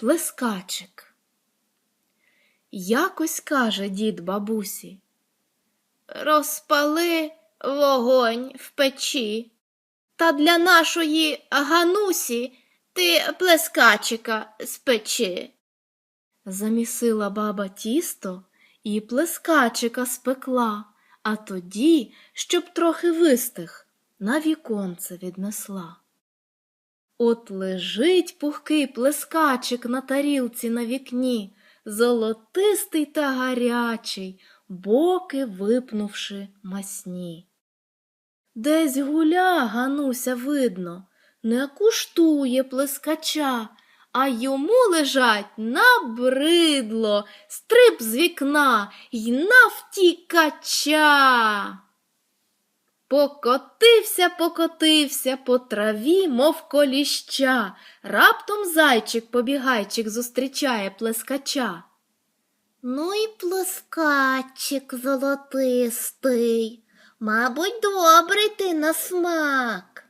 плескачик. Якось каже дід бабусі. Розпали вогонь в печі, та для нашої ганусі ти плескачика спечи. Замісила баба тісто і плескачика спекла, а тоді, щоб трохи вистих, на віконце віднесла. От лежить пухкий плескачик на тарілці на вікні, золотистий та гарячий, боки випнувши масні. Десь гуля Гануся видно, не куштує плескача, а йому лежать набридло, стриб з вікна й на втікача. Покотився, покотився по траві, мов коліща. Раптом зайчик побігайчик зустрічає плескача. Ну і плескачик золотистий. Мабуть, добрий ти на смак.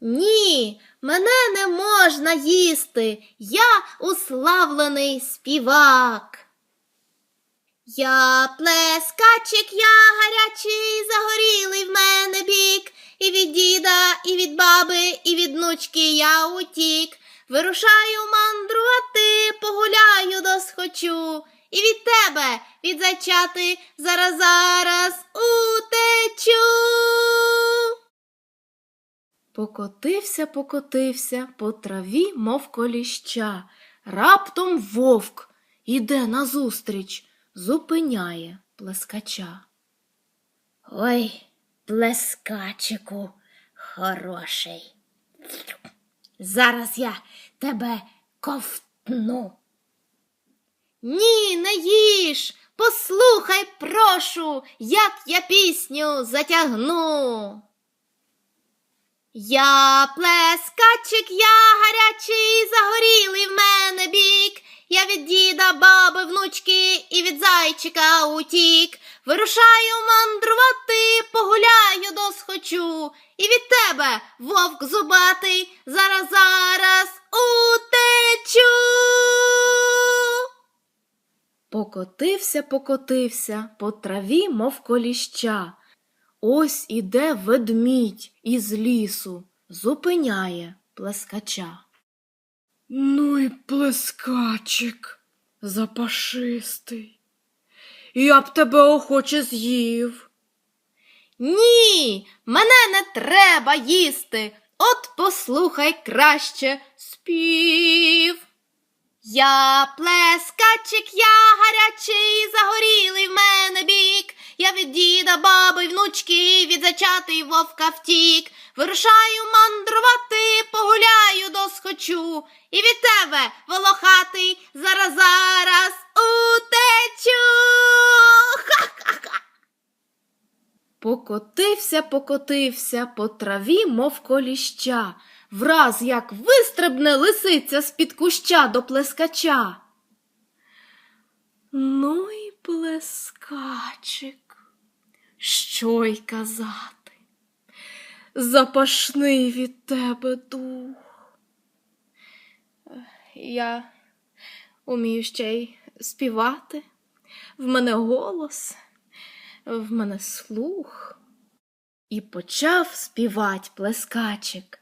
Ні, мене не можна їсти. Я уславлений співак. Я плескачик, я гарячий, загорілий в мене бік, і від діда, і від баби, і від внучки я утік. Вирушаю мандрувати, погуляю досхочу, і від тебе, від зайчати, зараз зараз утечу. Покотився, покотився по траві, мов коліща. Раптом вовк іде назустріч, зупиняє плескача. Ой, плескачику хороший. Зараз я тебе ковтну. Ні, не їж. Послухай, прошу, як я пісню затягну. Я плескачик, я гарячий, загорілий в мене бік. Я від діда, баби, внучки і від зайчика утік. Вирушаю мандрувати, погуляю досхочу. І від тебе, вовк зубатий, зараз зараз утечу. Покотився, покотився по траві, мов коліща. Ось іде ведмідь із лісу, зупиняє плескача. Ну й плескачик, запашистий. Я б тебе охоче з'їв. Ні, мене не треба їсти. От послухай краще спів. Я плескачик, я гарячий, загорілий в мене бік. Я від діда, баби, внучки, від зачати й вовка втік. Вирушаю мандрувати, погуляю досхочу. І від тебе, волохатий, зараз зараз утечу. Ха-ха-ха. Покотився, покотився по траві, мов коліща, враз як вистрибне лисиця з-під куща до плескача. Ну й плескачик, що й казати, запашний від тебе дух. Я умію ще й співати, в мене голос в мене слух. І почав співать плескачик.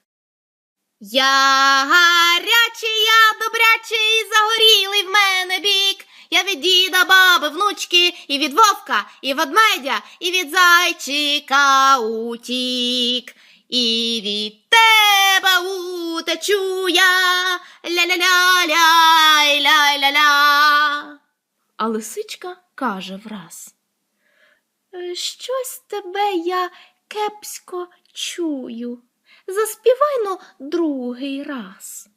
Я гарячий, я добрячий, загорілий в мене бік. Я від діда, баби, внучки, і від вовка, і ведмедя, і від зайчика утік. І від тебе утечу я ля-ля-ля-ля, ля-ля-ля. А лисичка каже враз. «Е, Щось тебе я кепсько чую. Заспівай но другий раз.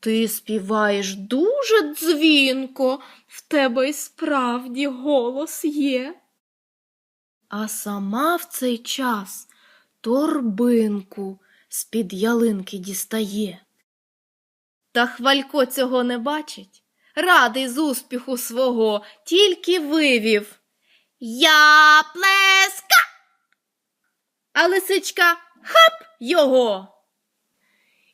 Ти співаєш дуже дзвінко, в тебе й справді голос є. А сама в цей час торбинку з-під ялинки дістає. Та хвалько цього не бачить, радий з успіху свого, тільки вивів. Я плеска. А лисичка хап його.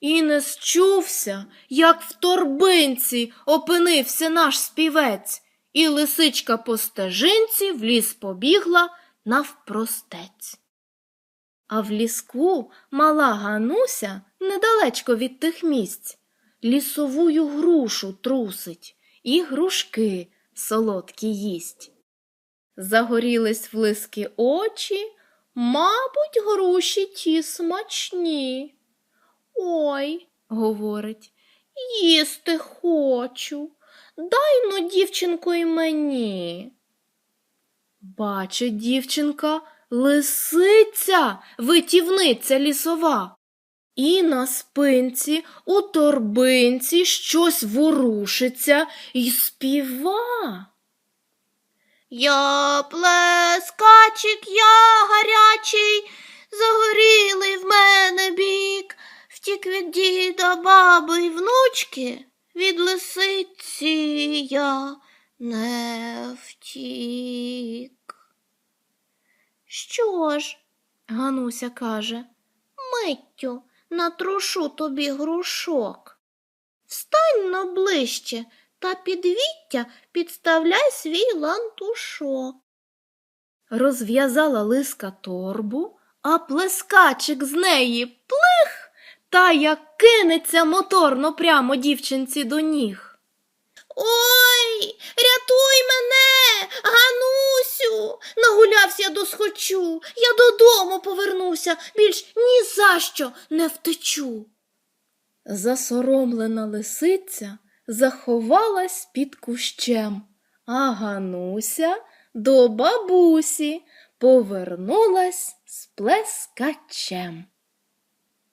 І не счувся, як в торбинці опинився наш співець, і лисичка по стежинці в ліс побігла навпростець. А в ліску мала Гануся недалечко від тих місць лісовую грушу трусить і грушки солодкі їсть. Загорілись в лиски очі, мабуть, груші ті смачні. Ой, говорить, їсти хочу. Дай но, дівчинко, й мені. Бачить дівчинка, лисиця, витівниця лісова. І на спинці у торбинці щось ворушиться і співа. Я плескачик, я гарячий, загорілий в мене бік, втік від діда, баби й внучки, від лисиці я не втік. Що ж, Гануся каже. миттю натрушу тобі грушок. Встань на ближче та під віття підставляй свій лантушок. Розв'язала лиска торбу, а плескачик з неї плих, та як кинеться моторно прямо дівчинці до ніг. Ой, рятуй мене, Ганусю. Нагулявся до схочу. Я додому повернуся, більш ні за що не втечу. Засоромлена лисиця заховалась під кущем, а Гануся до бабусі повернулась з плескачем.